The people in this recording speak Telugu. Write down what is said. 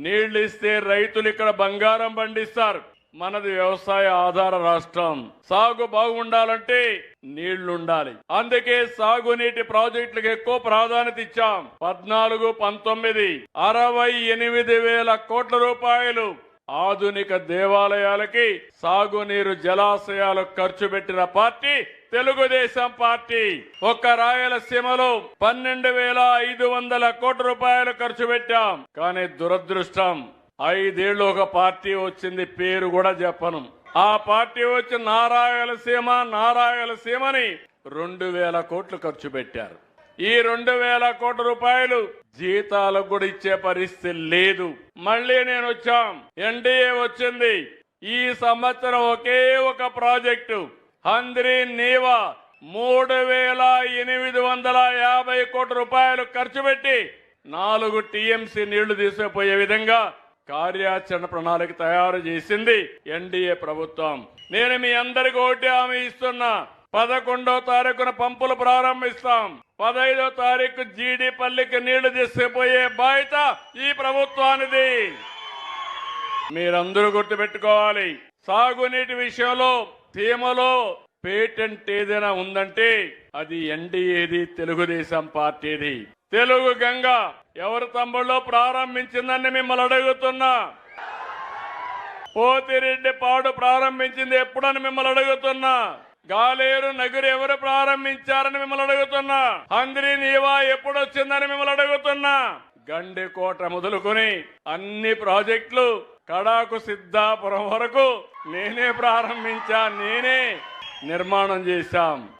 నీళ్ళు ఇస్తే రైతులు ఇక్కడ బంగారం పండిస్తారు. మనది వ్యవసాయ ఆధార రాష్ట్రం. సాగు బాగుండాలంటే నీళ్ళుండాలి అందుకే సాగునీటి ప్రాజెక్టులకు ఎక్కువ ప్రాధాన్యత ఇచ్చాం. పద్నాలుగు పంతొమ్మిది అరవై ఎనిమిది వేల కోట్ల రూపాయలు. ఆధునిక దేవాలయాలకి సాగునీరు జలాశయాలు ఖర్చు పెట్టిన పార్టీ తెలుగుదేశం పార్టీ. ఒక్క రాయలసీమలో పన్నెండు వేల ఐదు వందల కోట్ల రూపాయలు ఖర్చు పెట్టాం. కానీ దురదృష్టం ఐదేళ్ళు ఒక పార్టీ వచ్చింది పేరు కూడా చెప్పను. ఆ పార్టీ వచ్చి నారాయలసీమ నారాయలసీమని రెండు వేల కోట్లు ఖర్చు పెట్టారు. ఈ రెండు వేల కోట్ల రూపాయలు జీతాలకు కూడా ఇచ్చే పరిస్థితి లేదు. మళ్ళీ నేను వచ్చాం. ఎన్డీఏ వచ్చింది. ఈ సంవత్సరం ఒకే ఒక ప్రాజెక్టు. హంద్రి నీవా మూడు వేల ఎనిమిది వందల యాభై కోట్ల రూపాయలు ఖర్చు పెట్టి నాలుగు టీఎంసీ నీళ్ళు తీసుకుపోయే విధంగా కార్యాచరణ ప్రణాళిక తయారు చేసింది ఎన్డీఏ ప్రభుత్వం. నేను మీ అందరికి ఓటు హామీ ఇస్తున్నా. పదకొండో తారీఖున పంపులు ప్రారంభిస్తాం. పదహైదో తారీఖు జీడిపల్లికి నీళ్ళు తీసుకుపోయే బాధ్యత ఈ ప్రభుత్వానిది. మీరందరూ గుర్తుపెట్టుకోవాలి సాగునీటి విషయంలో సీమలో పేటెంట్ ఏదైనా ఉందంటే అది ఎన్డీఏది తెలుగుదేశం పార్టీది. తెలుగు గంగ ఎవరు తమ్ముళ్ళు ప్రారంభించిందని మిమ్మల్ని అడుగుతున్నా. పోతిరెడ్డి పాడు ప్రారంభించింది ఎప్పుడని మిమ్మల్ని అడుగుతున్నా. గాలేరు నగురు ఎవరు ప్రారంభించారని మిమ్మల్ని అడుగుతున్నా? హంద్రి నీవా ఎప్పుడొచ్చిందని మిమ్మల్ని అడుగుతున్నా? గండికోట మొదలుకొని అన్ని ప్రాజెక్టులు కడాకు సిద్ధాపురం వరకు నేనే ప్రారంభించా నేనే నిర్మాణం చేశాం.